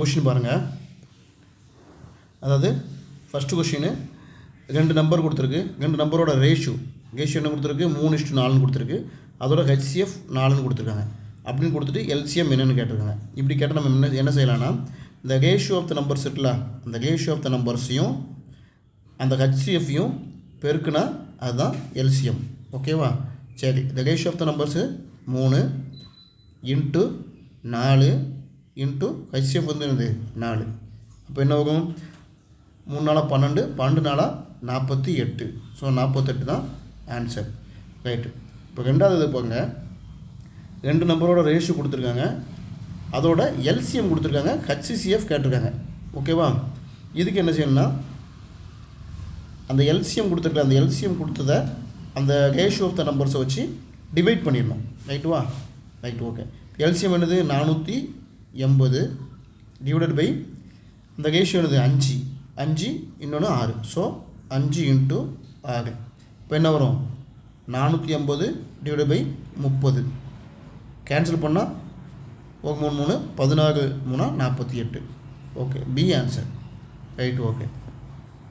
Question பாருங்கள் அதாவது first question ரெண்டு நம்பர் கொடுத்துருக்கு. ரெண்டு நம்பரோட ரேஷியோ ரேஷியோ என்ன கொடுத்துருக்கு? மூணு இஷ்டு நாலுன்னு கொடுத்துருக்கு. அதோட ஹெச்சிஎஃப் நாலுன்னு கொடுத்துருக்காங்க. அப்படின்னு கொடுத்துட்டு எல்சிஎம் என்னென்னு கேட்டிருக்காங்க. இப்படி கேட்டால் நம்ம என்ன என்ன செய்யலாம்னா இந்த ரேஷியோ ஆஃப் த நம்பர்ஸ் இருக்குல்ல அந்த ரேஷியோ ஆஃப் த நம்பர்ஸையும் அந்த ஹெச்சிஎஃப்பையும் பெருக்குனா அதுதான் எல்சிஎம் ஓகேவா சரி இந்த ரேஷியோ ஆஃப் த நம்பர்ஸு மூணு இன்ட்டு நாலு இன்ட்டு ஹெச்சிஎஃப் வந்து என்னது? நாலு. அப்போ என்ன ஆகும்? மூணு நாளாக பன்னெண்டு பன்னெண்டு நாளாக நாற்பத்தி எட்டு. ஸோ நாற்பத்தெட்டு தான் ஆன்சர் ரைட்டு இப்போ ரெண்டாவது பாருங்க. ரெண்டு நம்பரோட ரேஷியோ கொடுத்துருக்காங்க. அதோட எல்சிஎம் கொடுத்துருக்காங்க. ஹச்சிசிஎஃப் கேட்டிருக்காங்க. ஓகேவா இதுக்கு என்ன செய்யணும்னா அந்த எல்சிஎம் கொடுத்துருக்க அந்த எல்சிஎம் கொடுத்தத அந்த ரேஷியோ ஆஃப் த நம்பர்ஸை வச்சு டிவைட் பண்ணிடணும். ரைட்டுவா ரைட் ஓகே எல்சிஎம் என்னது? நானூற்றி எண்பது டிவைடட் பை இந்த ரேஷியோ எழுது அஞ்சு. அஞ்சு இன்னொன்று ஆறு. ஸோ அஞ்சு இன்ட்டு ஆறு. இப்போ என்ன வரும்? நானூற்றி ஐம்பது டிவைட் பை முப்பது. கேன்சல் பண்ணால் ஒரு மூணு மூணு பதினாறு மூணா நாற்பத்தி எட்டு. Okay B answer right okay